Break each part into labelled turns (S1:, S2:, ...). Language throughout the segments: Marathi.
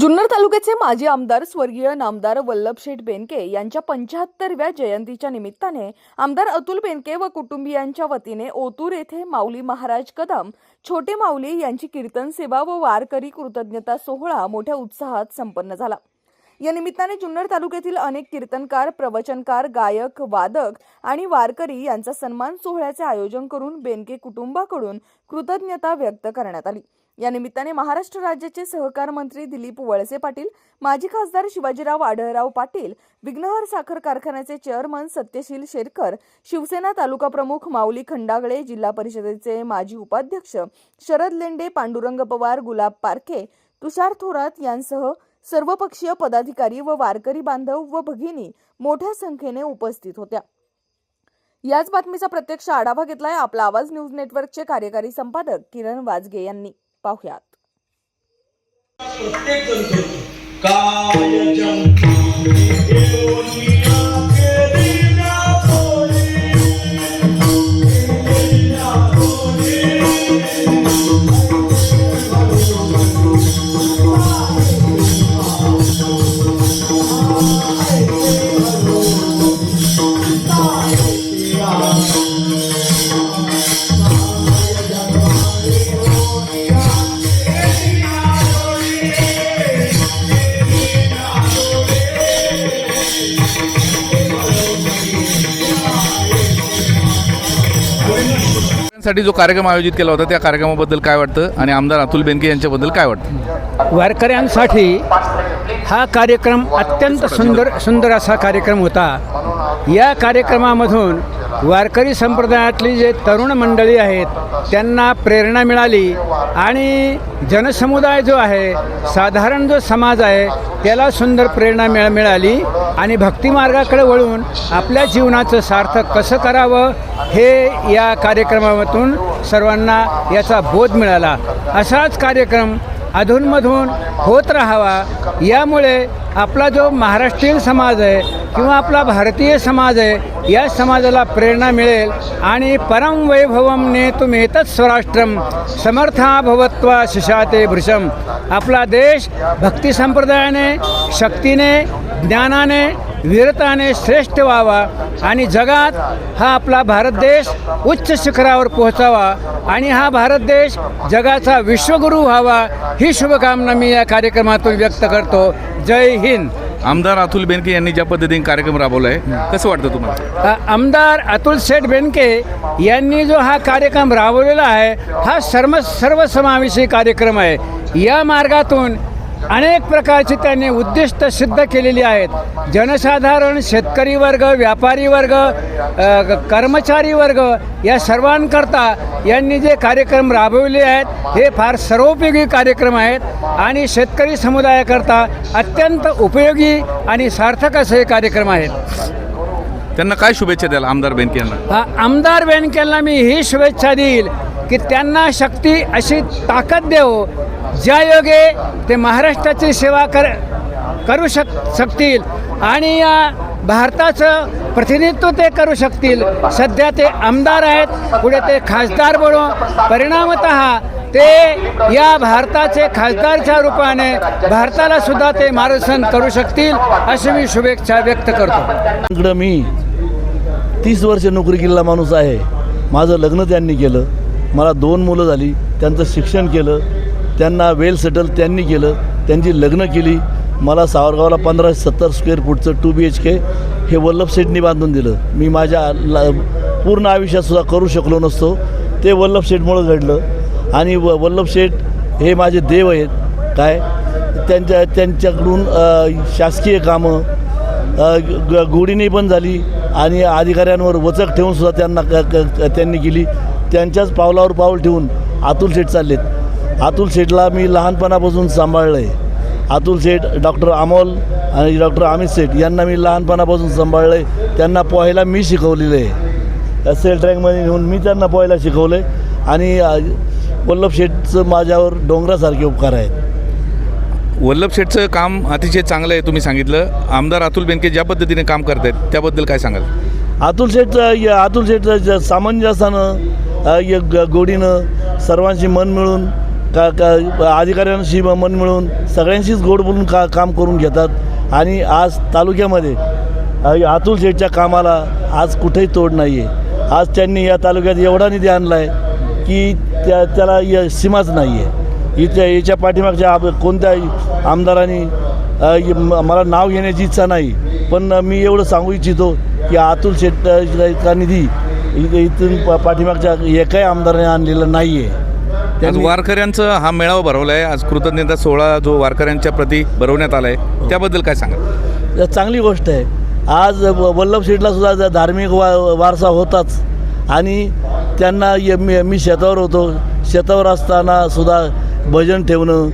S1: जुन्नर तालुक्याचे माजी आमदार स्वर्गीय नामदार वल्लभशेठ बेनके यांच्या पंच्याहत्तरव्या जयंतीच्या निमित्ताने आमदार अतुल बेनके व कुटुंबियांच्या वतीने ओतूर येथे माऊली महाराज कदम छोटे माऊली यांची कीर्तन सेवा व वारकरी कृतज्ञता सोहळा मोठ्या उत्साहात संपन्न झाला. या निमित्ताने जुन्नर तालुक्यातील अनेक कीर्तनकार प्रवचनकार गायक वादक आणि वारकरी यांचा सन्मान सोहळ्याचे आयोजन करून बेनके कुटुंबाकडून कृतज्ञता व्यक्त करण्यात आली. या निमित्ताने महाराष्ट्र राज्याचे सहकार मंत्री दिलीप वळसे पाटील माजी खासदार शिवाजीराव आढळराव पाटील विघ्नहर साखर कारखान्याचे चेअरमन सत्यशील शेरकर शिवसेना तालुका प्रमुख माऊली खंडागळे जिल्हा परिषदेचे माजी उपाध्यक्ष शरद लेंडे पांडुरंग पवार गुलाब पारखे तुषार थोरात यांसह सर्वपक्षीय पदाधिकारी व वारकरी बांधव व भगिनी मोठ्या संख्येने उपस्थित होत्या. याच बातमीचा प्रत्यक्ष आढावा घेतलाय आपला आवाज न्यूज नेटवर्कचे कार्यकारी संपादक किरण वाजगे यांनी. पाहुयात.
S2: प्रत्येक
S3: साठी जो कार्यक्रम आयोजित केला होता त्या कार्यक्रमाबद्दल काय वाटतं? आणि आमदार अतुल बेनके यांच्याबद्दल काय वाटतं?
S4: वारकऱ्यांसाठी हा कार्यक्रम अत्यंत सुंदर सुंदर असा कार्यक्रम होता. या कार्यक्रमामधून वारकरी संप्रदायातली जे तरुण मंडळी आहेत त्यांना प्रेरणा मिळाली. आणि जनसमुदाय जो आहे साधारण जो समाज आहे त्याला सुंदर प्रेरणा मिळ मिळाली. आणि भक्तिमार्गाकडे वळून आपल्या जीवनाचं सार्थक कसं करावं हे या कार्यक्रमातून सर्वांना याचा बोध मिळाला. असाच कार्यक्रम अधूनमधून होत राहावा. यामुळे आपला जो महाराष्ट्रीयन समाज आहे किंवा आपला भारतीय समाज आहे या समाजाला प्रेरणा मिळेल. आणि परम वैभवम तुम्ही तत् स्वराष्ट्रम समर्था भवत्वा शिशाते भृशम आपला देश भक्ती संप्रदायाने शक्तीने ज्ञानाने वीरताने श्रेष्ठ व्हावा. आणि जगात हा आपला भारत देश उच्च शिखरावर पोहोचावा. आणि हा भारत देश जगाचा विश्वगुरू व्हावा. ही शुभकामना मी या कार्यक्रमातून व्यक्त करतो. जय हिंद.
S3: आमदार अतुल बेनके यांनी ज्या पद्धतीने कार्यक्रम राबवला आहे कसं वाटतं तुम्हाला?
S4: आमदार अतुल शेठ बेनके यांनी जो हा कार्यक्रम राबवलेला आहे हा सर्व सर्वसमावेशी कार्यक्रम आहे. या मार्गातून अनेक प्रकारची त्यांनी उद्दिष्ट सिद्ध केलेली आहेत. जनसाधारण शेतकरी वर्ग व्यापारी वर्ग कर्मचारी वर्ग या सर्वांकरता यांनी जे कार्यक्रम राबवले आहेत हे फार सर्वोपयोगी कार्यक्रम आहेत आणि शेतकरी समुदायाकरता अत्यंत उपयोगी आणि सार्थक असे हे कार्यक्रम आहेत.
S3: त्यांना काय शुभेच्छा द्याल आमदार बेनके यांना
S4: आ- आमदार बेनकेंना मी ही शुभेच्छा देईल की त्यांना शक्ती अशी ताकद देव ज्या योगे ते महाराष्ट्राची सेवा कर करू शक शकतील आणि या भारताचं प्रतिनिधित्व ते करू शकतील. सध्या ते आमदार आहेत पुढे ते खासदार म्हणून. परिणामत ते या भारताचे खासदारच्या रूपाने भारताला सुद्धा ते मार्गदर्शन करू शकतील अशी मी शुभेच्छा व्यक्त करतो.
S5: इकडं मी तीस वर्ष नोकरी केलेला माणूस आहे. माझं लग्न त्यांनी केलं. मला दोन मुलं झाली. त्यांचं शिक्षण केलं. त्यांना वेल सेटल त्यांनी केलं त्यांची लग्न केली. मला सावरगावला पंधरा सत्तर स्क्वेअर फूटचं टू बी एच के हे वल्लभ सेटनी बांधून दिलं. मी माझ्या ला पूर्ण आयुष्यातसुद्धा करू शकलो नसतो. ते वल्लभ सेटमुळं घडलं. आणि व वल्लभ शेठ हे माझे देव आहेत. काय? त्यांच्या त्यांच्याकडून शासकीय कामं ग- गोडीने पण झाली. आणि अधिकाऱ्यांवर वचक ठेवूनसुद्धा त्यांना क- त्यांनी केली. त्यांच्याच पावलावर पाऊल ठेवून अतुल शेठ चाललेत. अतुल शेठला मी लहानपणापासून सांभाळलं आहे अतुल शेठ डॉक्टर अमोल आणि डॉक्टर अमित शेठ यांना मी लहानपणापासून सांभाळलं आहे त्यांना पोहायला मी शिकवलेलं आहे सेल ट्रॅकमध्ये नेऊन मी त्यांना पोहायला शिकवलं आहे आणि वल्लभ शेठचं माझ्यावर डोंगरासारखे उपकार आहेत.
S3: वल्लभ शेठचं काम अतिशय चांगलं आहे तुम्ही सांगितलं. आमदार अतुल बेनके ज्या पद्धतीने काम करतायत त्याबद्दल काय सांगाल?
S5: अतुल शेठचं या अतुल शेठचं ज- सामंजस्यानं गोडीनं सर्वांशी मन मिळून का का अधिकाऱ्यांशी मन मिळून सगळ्यांशीच गोड बोलून का काम करून घेतात. आणि आज तालुक्यामध्ये अतुल शेठच्या कामाला आज कुठेही तोड नाही आहे आज त्यांनी या तालुक्यात एवढा निधी आणला आहे की त्या त्याला य सीमाच नाही आहे इथल्या याच्या पाठीमागच्या आप कोणत्याही आमदारांनी मला नाव घेण्याची इच्छा नाही. पण मी एवढं सांगू इच्छितो की अतुल शेठचा निधी इथून पाठीमागच्या एकाही आमदाराने आणलेला नाही आहे
S3: आज वारकऱ्यांचा हा मेळावा भरवला आहे आज कृतज्ञता सोहळा जो वारकऱ्यांच्या प्रती भरवण्यात आला आहे त्याबद्दल काय सांगा
S5: चांगली गोष्ट आहे. आज व- वल्लभ शेठला सुद्धा धार्मिक वा वारसा होताच. आणि त्यांना य- मी मी शेतावर होतो. शेतावर असताना सुद्धा भजन ठेवणं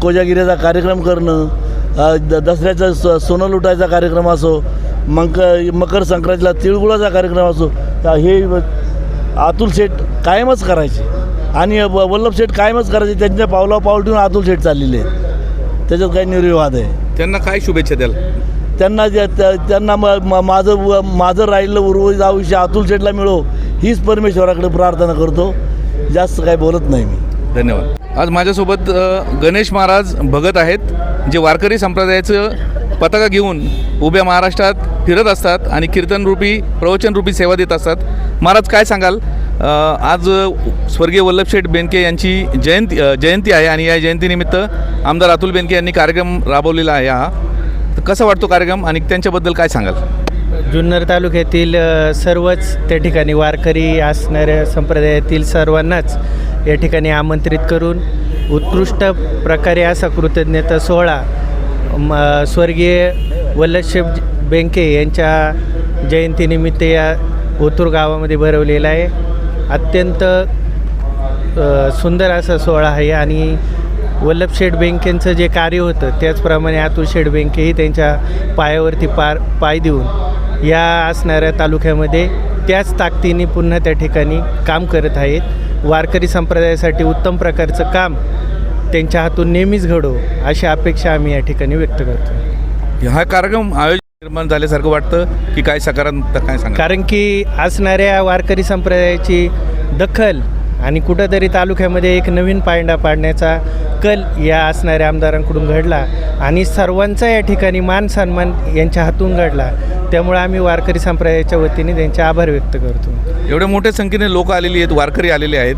S5: कोजागिरीचा कार्यक्रम करणं दसऱ्याचा स- सोनं लुटायचा कार्यक्रम असो मक मकर संक्रांतीला तिळगुळाचा कार्यक्रम असो हे अतुल शेठ कायमच करायचे. आणि वल्लभ शेठ कायमच करायचे. त्यांच्या पावला पाऊल ठेवून अतुल शेठ चाललेले त्याच्यात काही निर्विवाद आहे.
S3: त्यांना काय शुभेच्छा द्याल?
S5: त्यांना त्यांना माझं व- माझं राहिलं उर्वरित आयुष्य अतुल शेठला मिळो हीच परमेश्वराकडे प्रार्थना करतो. जास्त काही बोलत नाही मी.
S3: धन्यवाद. आज माझ्यासोबत गणेश महाराज भगत आहेत जे वारकरी संप्रदायाचं पताका घेऊन उभ्या महाराष्ट्रात फिरत असतात आणि कीर्तनरूपी प्रवचनरूपी सेवा देत असतात. महाराज काय सांगाल? आज स्वर्गीय वल्लभशेठ बेनके यांची जयंती जयंती आहे आणि या जयंतीनिमित्त आमदार अतुल बेनके यांनी कार्यक्रम राबवलेला आहे हा. तर कसा वाटतो कार्यक्रम आणि त्यांच्याबद्दल काय सांगाल?
S6: जुन्नर तालुक्यातील सर्वच त्या ठिकाणी वारकरी असणाऱ्या संप्रदायातील सर्वांनाच या ठिकाणी आमंत्रित करून उत्कृष्ट प्रकारे असा कृतज्ञता सोहळा म स्वर्गीय वल्लभशेठ बेंके यांच्या जयंतीनिमित्त या ओतूर गावामध्ये भरवलेला आहे. अत्यंत सुंदर असा सोहळा आहे आणि वल्लभशेठ बेंकेंचं जे कार्य होतं त्याचप्रमाणे अतुल शेठ बेंकेही त्यांच्या पायावरती पार पाय देऊन या असणाऱ्या तालुक्यामध्ये त्याच ताकदीने पुन्हा त्या ठिकाणी काम करत आहेत. वारकरी संप्रदायासाठी उत्तम प्रकारचं काम त्यांच्या हातून नेहमीच घडो अशी अपेक्षा आम्ही या ठिकाणी व्यक्त करतो.
S3: हा कार्यक्रम आयोजित निर्माण झाल्यासारखं वाटतं की काय सकारात्मक काय सांगा
S6: कारण की असणाऱ्या वारकरी संप्रदायाची दखल आणि कुठंतरी तालुक्यामध्ये एक नवीन पायंडा पाडण्याचा कल या असणाऱ्या आमदारांकडून घडला आणि सर्वांचा या ठिकाणी मान सन्मान यांच्या हातून घडला. त्यामुळे आम्ही वारकरी संप्रदायाच्या वतीने त्यांचे आभार व्यक्त करतो.
S3: एवढ्या मोठ्या संख्येने लोक आलेली आहेत वारकरी आलेले आहेत.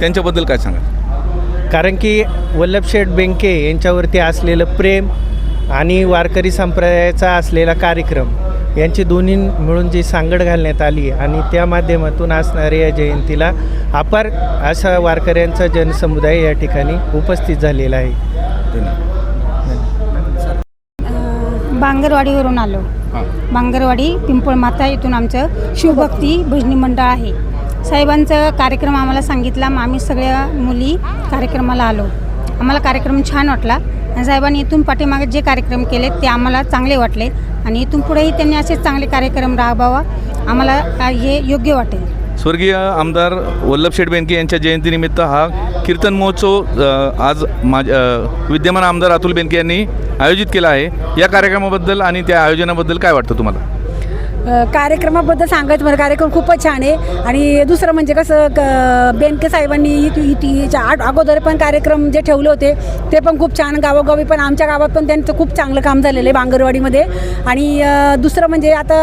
S3: त्यांच्याबद्दल काय सांगा
S6: कारण की वल्लभशेठ बेंके यांच्यावरती असलेलं प्रेम आणि वारकरी संप्रदायाचा असलेला कार्यक्रम यांची दोन्ही मिळून जी सांगड घालण्यात आली आणि त्या माध्यमातून असणाऱ्या या जयंतीला अपार असा वारकऱ्यांचा जनसमुदाय या ठिकाणी उपस्थित झालेला आहे.
S7: बांगरवाडीवरून आलो. बांगरवाडी पिंपळमाता इथून आमचं शिवभक्ती भजनी मंडळ आहे. साहेबांचं कार्यक्रम आम्हाला सांगितला मग आम्ही सगळ्या मुली कार्यक्रमाला आलो. आम्हाला कार्यक्रम छान वाटला. आणि साहेबांनी इथून पाठीमागे जे कार्यक्रम केले ते आम्हाला चांगले वाटले आणि इथून पुढेही त्यांनी असेच चांगले कार्यक्रम राबवावा आम्हाला हे योग्य वाटेल.
S3: स्वर्गीय आमदार वल्लभशेठ बेनके यांच्या जयंतीनिमित्त हा कीर्तन महोत्सव आज माझ्या विद्यमान आमदार अतुल बेनके यांनी आयोजित केला आहे. या कार्यक्रमाबद्दल आणि त्या आयोजनाबद्दल काय वाटतं तुम्हाला?
S8: कार्यक्रमाबद्दल सांगायचं मला कार्यक्रम खूपच छान आहे. आणि दुसरं म्हणजे कसं क- बेनके साहेबांनी इथं आठ अगोदर पण कार्यक्रम जे ठेवले होते ते पण खूप छान गावोगावी पण आमच्या गावात पण त्यांचं खूप चांगलं काम झालेलं आहे बांगरवाडीमध्ये. आणि दुसरं म्हणजे आता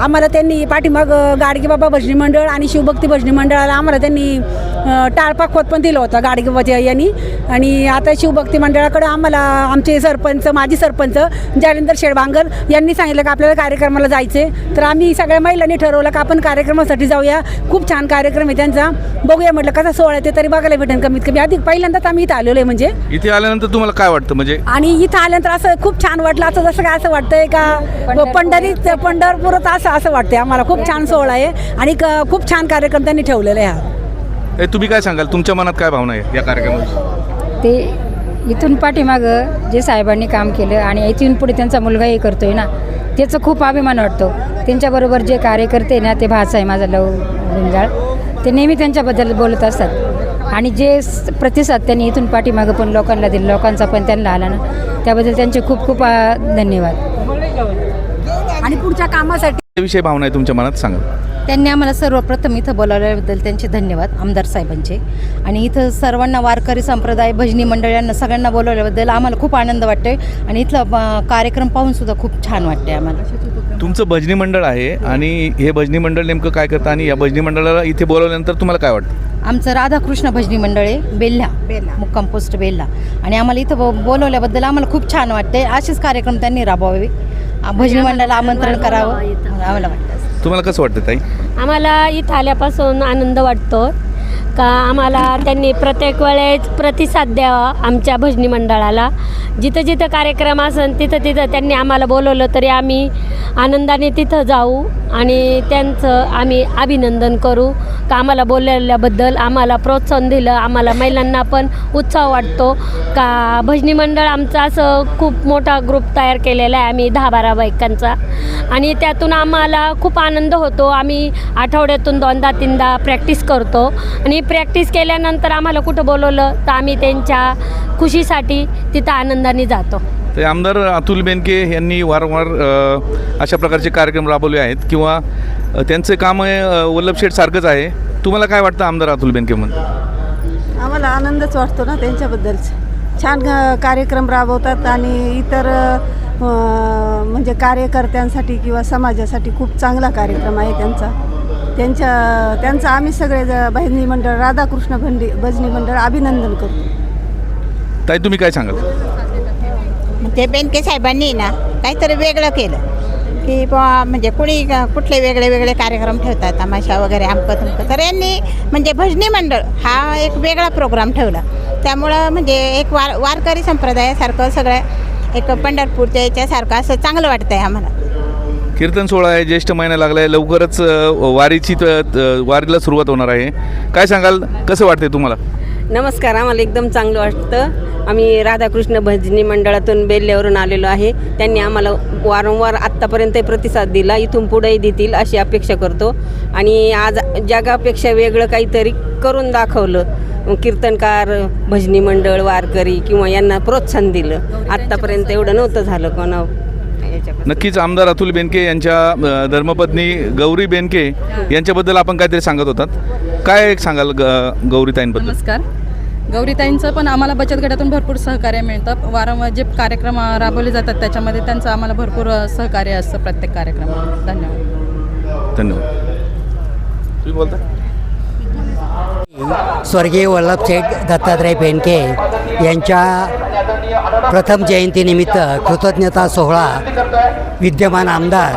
S8: आम्हाला त्यांनी पाठीमाग गाडगेबाबा भजनी मंडळ आणि शिवभक्ती भजनी मंडळाला आम्हाला त्यांनी अ, टाळपाखोत पण दिलं होतं गाडगेबाच्या यांनी. आणि आता शिवभक्ती मंडळाकडं आम्हाला आमचे सरपंच माजी सरपंच जालिंदर शेडबांगर यांनी सांगितलं की आपल्याला कार्यक्रमाला जायचे तर आम्ही सगळ्या महिलांनी ठरवलं की आपण कार्यक्रमासाठी जाऊया. खूप छान कार्यक्रम आहे त्यांचा. बघूया म्हटलं कसा सोहळा आहे ते तरी बघायला भेटेल कमीत कमी. आधी पहिल्यांदाच आम्ही इथं आलेलो आहे म्हणजे.
S3: इथे आल्यानंतर तुम्हाला काय वाटतं म्हणजे?
S8: आणि इथं आल्यानंतर असं खूप छान वाटलं. असं जसं काय असं वाटतंय का पंढरीत पंढरपुरात असं असं वाटतंय आम्हाला. खूप छान सोहळा आहे. आणि क- खूप छान कार्यक्रम त्यांनी ठेवलेला आहे हा.
S3: ए, तुम्ही काय सांगाल? तुमच्या मनात काय भावना आहे या कार्यक्रमात?
S9: ते इथून पाठीमागं जे साहेबांनी काम केलं आणि इथून पुढे त्यांचा मुलगाही करतोय ना त्याचं खूप अभिमान वाटतो. त्यांच्याबरोबर जे कार्यकर्ते ना ते भास आहे माझा लव गुंजाळ ते नेहमी त्यांच्याबद्दल बोलत असतात. आणि जे स- प्रतिसाद त्यांनी इथून पाठीमागं पण लोकांना दिला लोकांचा पण त्यांना आला ना त्याबद्दल त्यांचे खूप खूप धन्यवाद.
S8: आणि पुढच्या कामासाठी
S3: विषयी भावना आहे तुमच्या मनात? सांगा.
S10: त्यांनी आम्हाला सर्वप्रथम इथं बोलावल्याबद्दल त्यांचे धन्यवाद आमदार साहेबांचे. आणि इथं सर्वांना वारकरी संप्रदाय भजनी मंडळ यांना सगळ्यांना बोलावल्याबद्दल आम्हाला खूप आनंद वाटतोय आणि इथला अं, कार्यक्रम पाहून सुद्धा खूप छान वाटते आम्हाला.
S3: तुमचं भजनी मंडळ आहे आणि हे भजनी मंडळ नेमकं काय करतं आणि या भजनी मंडळाला इथे बोलवल्यानंतर तुम्हाला काय वाटतं?
S10: आमचं राधाकृष्ण भजनी मंडळ आहे बेल्हा. मुक्काम पोस्ट बेल्हा. आणि आम्हाला इथं बो- बोलवल्याबद्दल आम्हाला खूप छान वाटते असेच कार्यक्रम त्यांनी राबवावे. भजनी मंडळाला आमंत्रण करावं. आम्हाला वाटतं.
S3: तुम्हाला कसं वाटतं ताई?
S11: आम्हाला इथं आल्यापासून आनंद वाटतो. का आम्हाला त्यांनी प्रत्येक वेळेस प्रतिसाद द्यावा आमच्या भजनी मंडळाला. जिथं जिथं कार्यक्रम असेल तिथं तिथं त्यांनी आम्हाला बोलवलं तरी आम्ही आनंदाने तिथं जाऊ आणि त्यांचं आम्ही अभिनंदन करू. का आम्हाला बोलल्याबद्दल आम्हाला प्रोत्साहन दिलं आम्हाला महिलांना पण उत्साह वाटतो. का भजनी मंडळ आमचं असं खूप मोठा ग्रुप तयार केलेला आहे आम्ही दहा बारा बायकांचा. आणि त्यातून आम्हाला खूप आनंद होतो. आम्ही आठवड्यातून दोनदा तीनदा प्रॅक्टिस करतो. आणि प्रॅक्टिस केल्यानंतर आम्हाला कुठं बोलवलं तर आम्ही त्यांच्या खुशीसाठी तिथं आनंदाने जातो.
S3: ते आमदार अतुल बेनके यांनी वारंवार अशा प्रकारचे कार्यक्रम राबवले आहेत किंवा त्यांचे काम हे, वल्लभ शेठ सारखंच आहे. तुम्हाला काय वाटतं आमदार अतुल बेनके म्हणून?
S12: आम्हाला आनंदच वाटतो ना त्यांच्याबद्दलच. छान कार्यक्रम राबवतात आणि इतर म्हणजे कार्यकर्त्यांसाठी किंवा समाजासाठी खूप चांगला कार्यक्रम आहे त्यांचा. त्यांच्या त्यांचं आम्ही सगळे ज- भजनी मंडळ राधाकृष्ण भंडी भजनी मंडळ अभिनंदन करतो.
S3: ताई तुम्ही काय सांगाल?
S13: ते बेनके साहेबांनी ना काहीतरी वेगळं केलं. की बुवा म्हणजे कुणी कुठले वेगळे वेगळे कार्यक्रम ठेवतात तमाशा वगैरे अमकं तुमकं तर यांनी म्हणजे भजनी मंडळ हा एक वेगळा प्रोग्राम ठेवला. त्यामुळं म्हणजे एक वार वारकरी संप्रदायासारखं सगळं एक पंढरपूरच्या याच्यासारखं असं चांगलं वाटतं आहे आम्हाला.
S3: कीर्तन सोहळा आहे ज्येष्ठ महिना लागला आहे लवकरच वारीची वारीला सुरुवात होणार आहे. काय सांगाल? कसं वाटते तुम्हाला?
S11: नमस्कार आम्हाला एकदम चांगलं वाटतं. आम्ही राधाकृष्ण भजनी मंडळातून बेल्ल्यावरून आलेलो आहे. त्यांनी आम्हाला वारंवार आत्तापर्यंत प्रतिसाद दिला. इथून पुढेही देतील अशी अपेक्षा करतो. आणि आज जगापेक्षा वेगळं काहीतरी करून दाखवलं. कीर्तनकार भजनी मंडळ वारकरी किंवा यांना प्रोत्साहन दिलं. आत्तापर्यंत एवढं नव्हतं झालं कोणा
S3: नक्कीच आमदार अतुल बेनके यांच्या धर्मपत्नी गौरी बेनके यांच्याबद्दल आपण काहीतरी सांगत होतात. काय सांगाल ग- गौरीताईंबद्दल?
S14: नमस्कार. गौरीताईंचं पण आम्हाला बचत गटातून भरपूर सहकार्य मिळतं. वारंवार जे कार्यक्रम अ, राबवले जातात त्याच्यामध्ये त्यांचं आम्हाला भरपूर अ, सहकार्य असतं प्रत्येक कार्यक्रमात. धन्यवाद.
S3: धन्यवाद. तुम्ही बोलता?
S15: स्वर्गीय वल्लभशेठ दत्तात्रय बेनके यांच्या प्रथम जयंतीनिमित्त कृतज्ञता सोहळा विद्यमान आमदार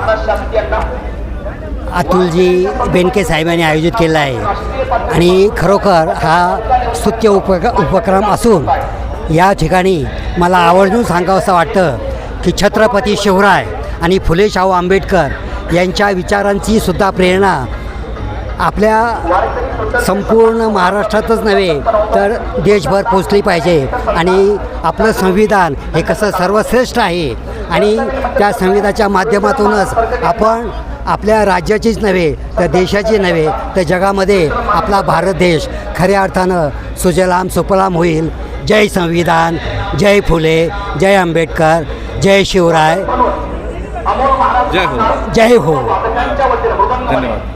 S15: अतुलजी बेनके साहेबांनी आयोजित केला आहे. आणि खरोखर हा स्तुत्य उपक उपक्रम असून या ठिकाणी मला आवर्जून सांगावं असं वाटतं की छत्रपती शिवराय आणि फुले शाहू आंबेडकर यांच्या विचारांची सुद्धा प्रेरणा आपल्या संपूर्ण महाराष्ट्रातच नव्हे तर देशभर पोचली पाहिजे. आणि आपलं संविधान हे कसं सर्वश्रेष्ठ आहे. आणि त्या संविधानाच्या माध्यमातूनच आपण आपल्या राज्याचीच नव्हे तर देशाची नव्हे तर जगामध्ये आपला भारत देश खऱ्या अर्थानं सुजलाम सुफलाम होईल. जय संविधान जय फुले जय आंबेडकर जय शिवराय.
S3: जय हो.
S15: जय हो.
S3: धन्यवाद.